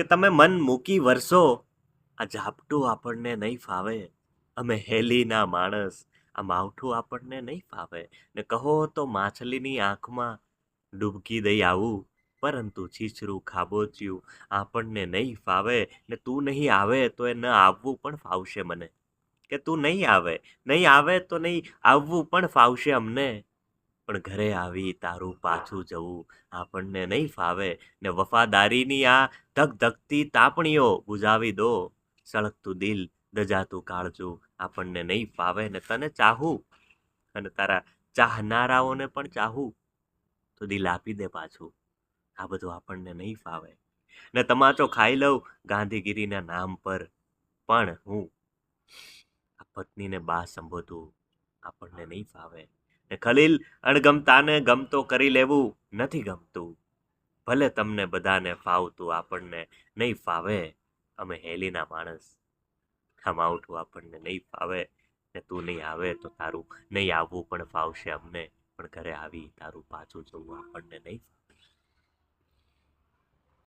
કે તમે મન મૂકી વરસો. આ ઝાપટું આપણને નહીં ફાવે. અમે હેલીના માણસ. આ માવઠું આપણને નહીં ફાવે. ને કહો તો માછલીની આંખમાં ડૂબકી દઈ આવું. પરંતુ છીછરું ખાબોચ્યું આપણને નહીં ફાવે. ને તું નહીં આવે તો એ ન આવવું પણ ફાવશે મને. કે તું નહીં આવે. નહીં આવે તો નહીં આવવું પણ ફાવશે અમને. પણ ઘરે આવી તારું પાછું જવું આપણને નહીં ફાવે ને વફાદારીની આ ધક ધકતી તાપણીઓ બુઝાવી દો. સળગતું દિલ દજાતું કાળજું આપણને નહીં ફાવે ને તને ચાહું અને તારા ચાહનારાઓને પણ ચાહું તો દિલ આપી દે પાછું. આ બધું આપણને નહીં ફાવે. ને તમાચો ખાઈ લઉં ગાંધીગીરીના નામ પર પણ હું આ પત્નીને બા સંબોધું આપણને નહીં ફાવે. ને ખલીલ અણગમતાને ગમતો કરી લેવું નથી ગમતું. ભલે તમને બધાને ફાવતું આપણને નહીં ફાવે, અમે હેલીના માણસ. ખમાવઠું આપણને નહીં ફાવે ને તું નહીં આવે તો તારું નહીં આવવું પણ ફાવશે અમને. પણ ઘરે આવી તારું પાછું જવું આપણને નહીં ફાવે.